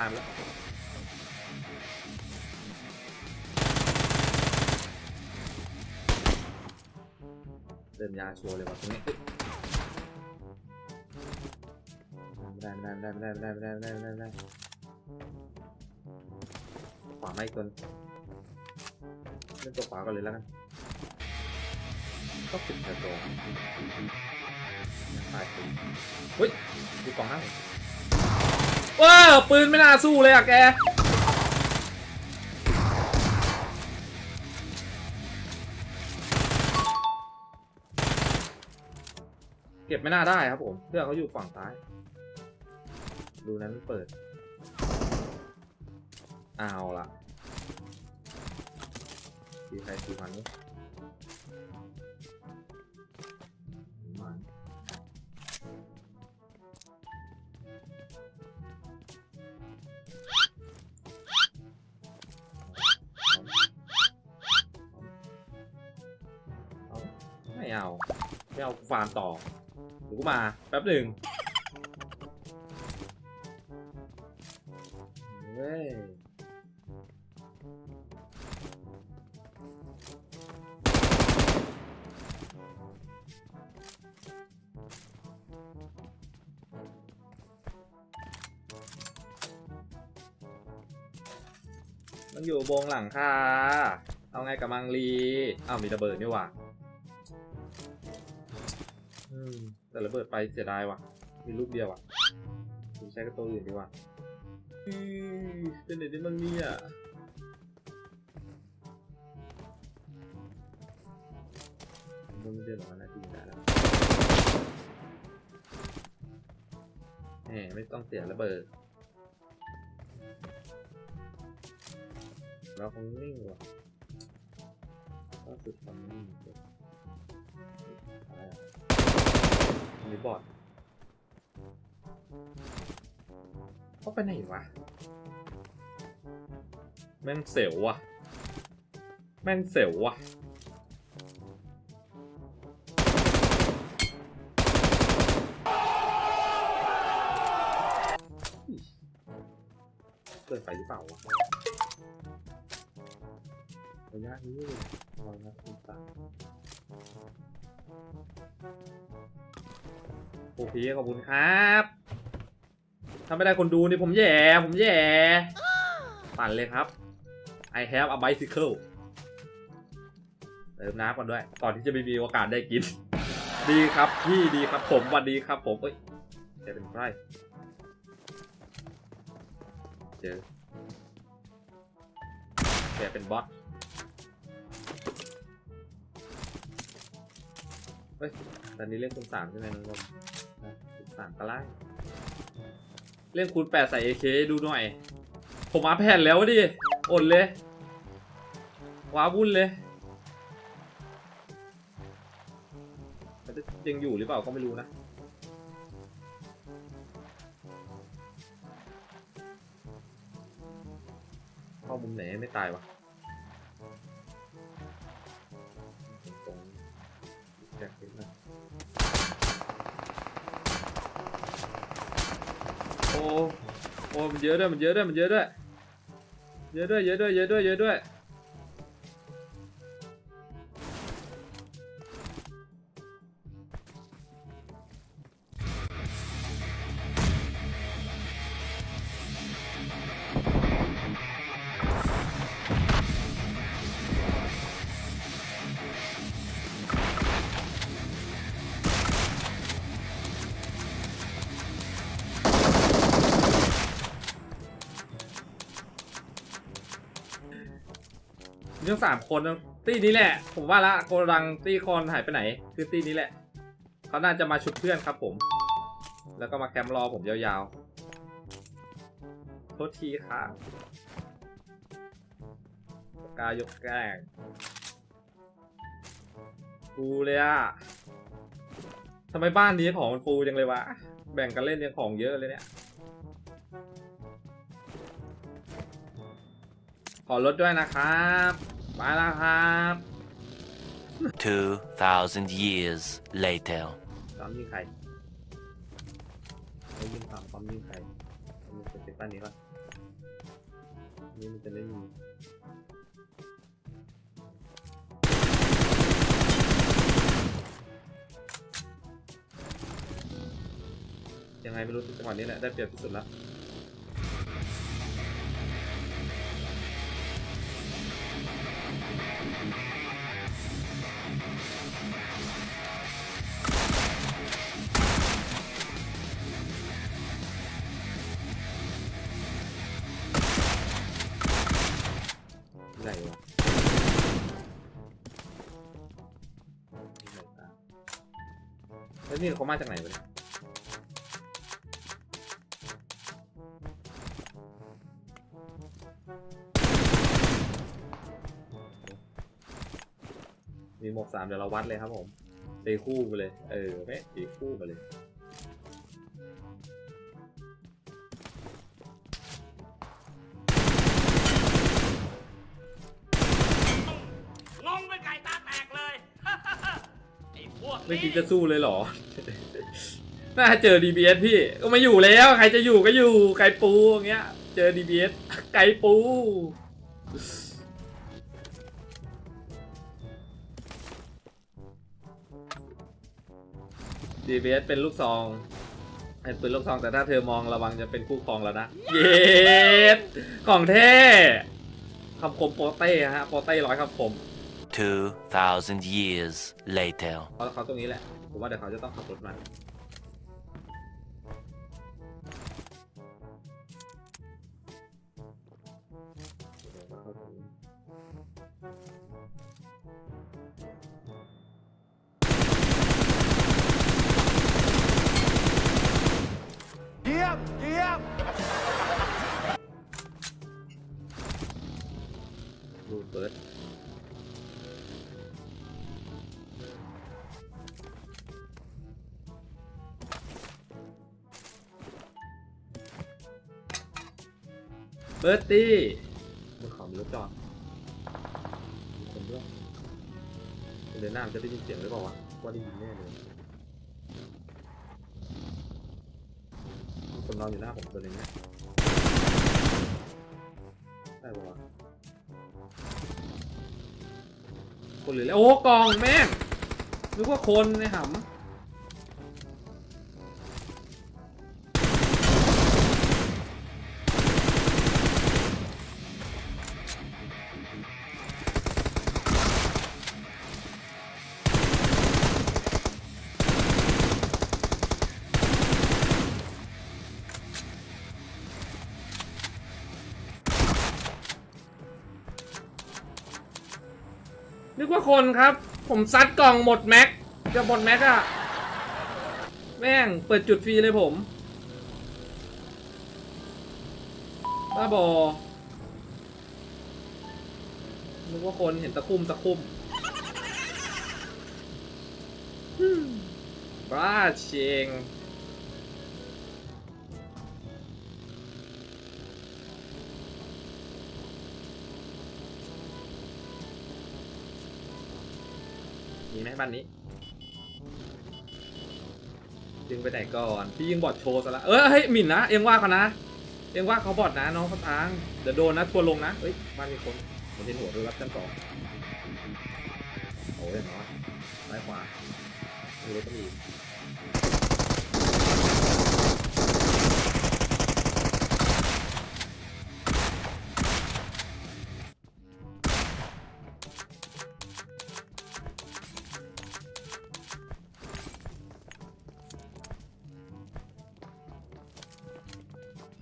ลามแล้วเดินยาชัวร์เลยว่ะตรงนี้เอ้ไม่ได้ไม่ได้ไม่ได้ไม่ได้ไม่ได้ไม่ได้ไม่ได้ไม่ได้ขวาไม่อีกคนเล่นตัวขวาก่อนเลยแล้วกันก็ปิดกระโดดตายปืนเฮ้ยดูกล่องหน้าผม ว้าวปืนไม่น่าสู้เลยอะแก เก็บไม่น่าได้ครับผมเพื่อเขาอยู่ฝั่งซ้าย ดูนั้นเปิด เอาละทีใครทีมันนี่มัน ไม่เอา ไม่เอาฟาร์มต่อดูมา แป๊บหนึ่งเว้ยมันอยู่บงหลังค่ะเอาไงกับมังลีอ้าวมีระเบิดนี่หว่า มแต่ระเบิดไปเสียดายว่ะ มีลูกเดียวอะผมใช้กระตัวอื่นดีกว่าอือเป็นไหนได้บ้งเนี่ยมันไม่ได้หรอกนะจริงได้แล้วแหมไม่ต้องเสียระเบิดเราคงนิ่งว่ะก็สุดความนิ่ง นี้บอดเขาไปไหนวะ แม่งเสียวว่ะ แม่งเสียวว่ะเกินไปหรือเปล่าวะระยะนี้เลยลอยนะคุณตาโอเคขอบคุณครับถ้าไม่ได้คนดูนี่ผมแย่ ผมแย่ ปั่นเลยครับ I have a bicycle เติมน้ำก่อนด้วย ก่อนที่จะไม่มีโอกาสได้กิน ดีครับพี่ดีครับผมวันดีครับผมเอ้ยจะเป็นใครเจอแกเป็นบอสเฮ้ยตอนนี้เล่นคูณสามใช่ไหมน้องนม นะคูณสามก็ไล่เล่นคูณแปดใส่เอเคดูหน่อย ผมมาแผ่นแล้วดิอดเลย ว้าวุ่นเลย ยังอยู่หรือเปล่าก็ไม่รู้นะเข้ามุมไหนไม่ตายวะตรงแจกนิดนึงโโอ้มันเยอะด้วยมันเยอะด้วยมันเยอะด้วยเยอะด้วยเยอะด้วยเยอะด้วยเยอะด้วย ทั้งสามคนตีนี้แหละ ผมว่าละโกดังตีคอนหายไปไหน คือตีนี้แหละ เขาน่าจะมาชุดเพื่อนครับผม แล้วก็มาแคมป์รอผมยาวๆโทษทีค่ะปากายกแกล้งฟูเลยอะทำไมบ้านนี้ของมันฟูจังเลยวะ แบ่งกันเล่นยังของเยอะเลยเนี่ย ขอลดด้วยนะครับ มาแล้วครับ2,000 years later. ซ้อมยิงใครไม่ยิงฝั่งซ้อมยิงใครซ้อมยิงสเตปานนี้ก่อนนี่มันจะไม่มียังไงไม่รู้จังหวะนี้แหละได้เปรียบที่สุดแล้ว นี่เขามาจากไหนวะเนี่ยมีหมวกสามเดี๋ยวเราวัดเลยครับผมตีคู่ไปเลย เออแม่ตีคู่ไปเลย ไม่คิดจะสู้เลยเหรอ น่าเจอ DBS พี่ ก็ไมาอยู่แล้ว ใครจะอยู่ก็อยู่ไกปูอย่างเงี้ย เจอ DBS ไกปู DBS เป็นลูกซองเป็นปืนลูกซองแต่ถ้าเธอมองระวังจะเป็นคู่ครองแล้วนะ เย็ดของแท้คำคมโปเต้ฮะโปเต้ร้อยคำคม 2,000 years later. เพราะเขาตรงนี้แหละ ผมว่าเดี๋ยวเขาจะต้องขับรถมา เบิร์ตตี้บนเขามีรถจอดมีคนด้วยเดินหน้ามันจะได้ยินเสียงหรือเปล่าวะว่าได้ยินแน่เลยมีคนนอนอยู่หน้าผมตัวนึงนะได้ปะวะคนหรือแล้วโอ้กองแม่งนึกว่าคนในหำ คนครับ ผมซัดกล่องหมดแม็กจะหมดแม็กอะแม่งเปิดจุดฟรีเลยผมบ้าบอนึกว่าคนเห็นตะคุ่มตะคุ่มบ้าเชง มีไหมบ้านนี้ยิงไปไหนก่อน พี่ยิงบอดโชว์ซะละ เออเฮ้ยหมิ่นนะ เอ็งว่าเขานะ เอ็งว่าเขาบอดนะน้องเขาทาง เดี๋ยวโดนนะทัวร์ลงนะเฮ้ยบ้านมีคนผมเห็นหัวดูรับชั้นสองโอ้ยน้อยซ้ายขวาดูรถก็มี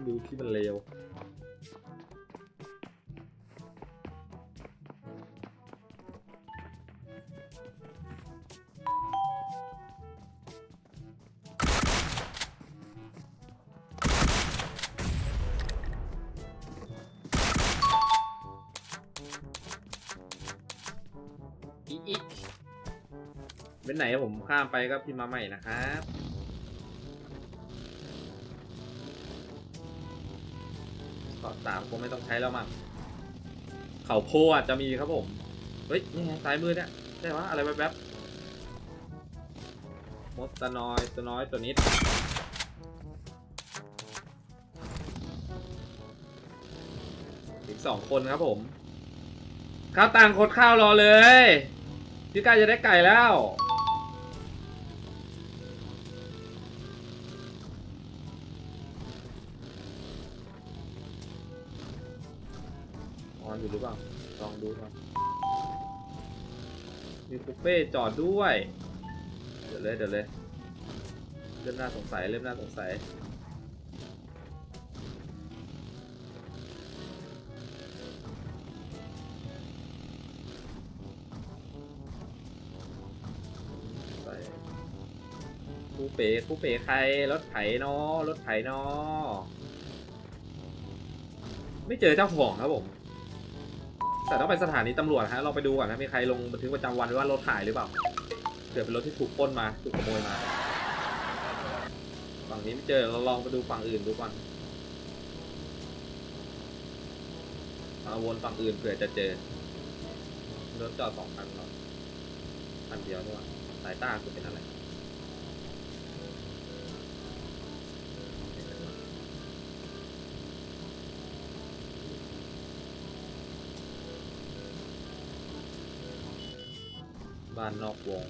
ที่ดูที่มันเลวอีอีเป็นไหนผมข้ามไปก็พิมมาใหม่นะครับ สามคงไม่ต้องใช้แล้วมั้งเขาโพอาจจะมีครับผม เฮ้ยนี่ไงซ้ายมือเนี่ยใช่ปะอะไรแวบๆมดตะนอยตัวน้อยตัวนิดติดสองคนครับผมข้าวตังคดข้าวรอเลยพี่กายจะได้ไก่แล้ว เป้จอดด้วย เดี๋ยวเลยเดี๋ยวเลยเริ่มน่าสงสัยเริ่มน่าสงสัยคูเป๋คูเป๋ใครรถไถนอรถไถนอไม่เจอเจ้าของครับผม แต่ต้องไปสถานีตำรวจฮะเราไปดูก่อนนะมีใครลงบันทึกประจำวันไว้ว่ารถหายหรือเปล่าเผื่อเป็นรถที่ถูกปล้นมาถูกขโมยมาฝั่งนี้ไม่เจอเราลองไปดูฝั่งอื่นดูก่อนเอาวนฝั่งอื่นเผื่อจะเจอรถจอดสองคันเนาะคันเดียวด้วยสายตาคุณเป็นอะไร บ้านนอกวง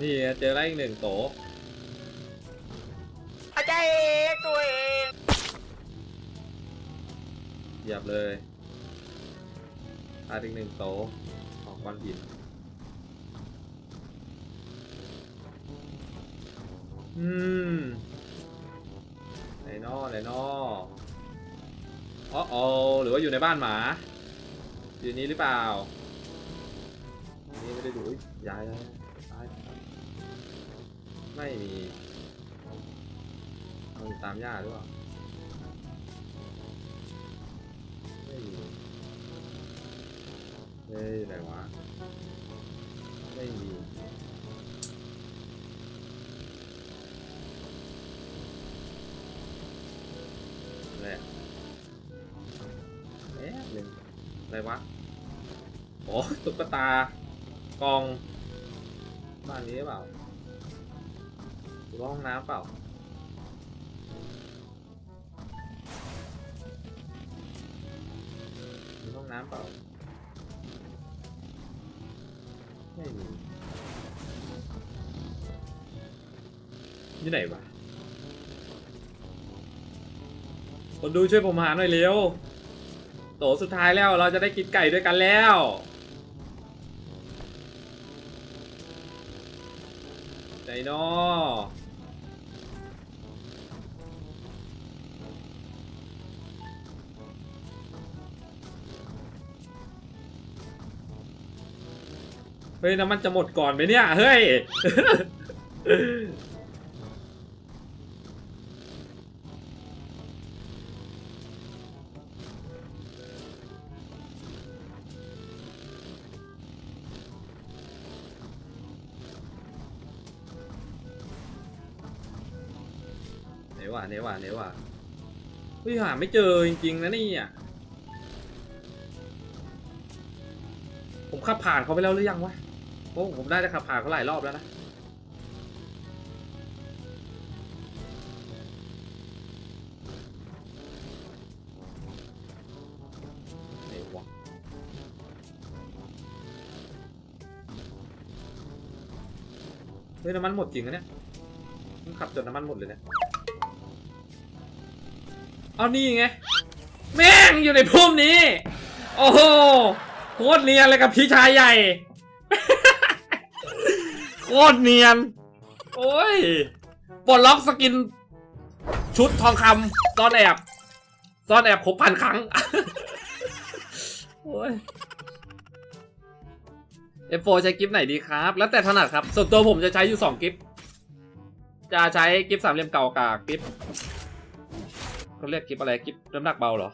นี่เจอแล้วอีกหนึ่งโตอาจารย์เองตัวเองเหยียบเลยอาอีกหนึ่งโตของก้อนหินอืมไหนนอไหนนออ๋อโอหรือว่าอยู่ในบ้านหมา อยู่นี้หรือเปล่านี่ ไม่ได้ดูย้ายแล้วย้ายไม่มีเอาตามหญ้าหรือเปล่าไม่มีเฮ้ยไหนวะไม่มีแหละเอ๊ะหนึ่งอะไรวะโอ้ตุ๊กตา กองบ้านนี้หรือเปล่าหรือว่าห้องน้ำเปล่ามีห้องน้ำเปล่า ไม่มีอยู่ไหนวะคนดูช่วยผมหาหน่อยเร็วโตสุดท้ายแล้วเราจะได้กินไก่ด้วยกันแล้ว ไหนนอเฮ้ยน้ำมันจะหมดก่อนไหมเนี่ย เฮ้ย นวะไหนวะไหนวะเฮ้ยหาไม่เจอจริงๆนะนี่อะผมขับผ่านเขาไปแล้วหรือยังวะโอ้ผมน่าจะขับผ่านเขาหลายรอบแล้วนะไหนวะเฮ้ยน้ำมันหมดจริงนะเนี่ย มันขับจนน้ำมันหมดเลยเนี่ย เอานี่ไง แม่งอยู่ในพุ่มนี้ โอ้โหโคตรเนียนเลยกับพี่ชายใหญ่ โคตรเนียน โอ้ยปลดล็อกสกิน ชุดทองคำซ่อนแอบซ่อนแอบครบพันครั้ง โอ้ย F4 ใช้กิฟต์ไหนดีครับ แล้วแต่ถนัดครับ ส่วนตัวผมจะใช้อยู่ 2 กิฟต์จะใช้กิฟต์สามเหลี่ยมเก่ากับกิฟต์ เขาเรียกกิฟอะไรกิฟน้ำหนักเบาเหรอ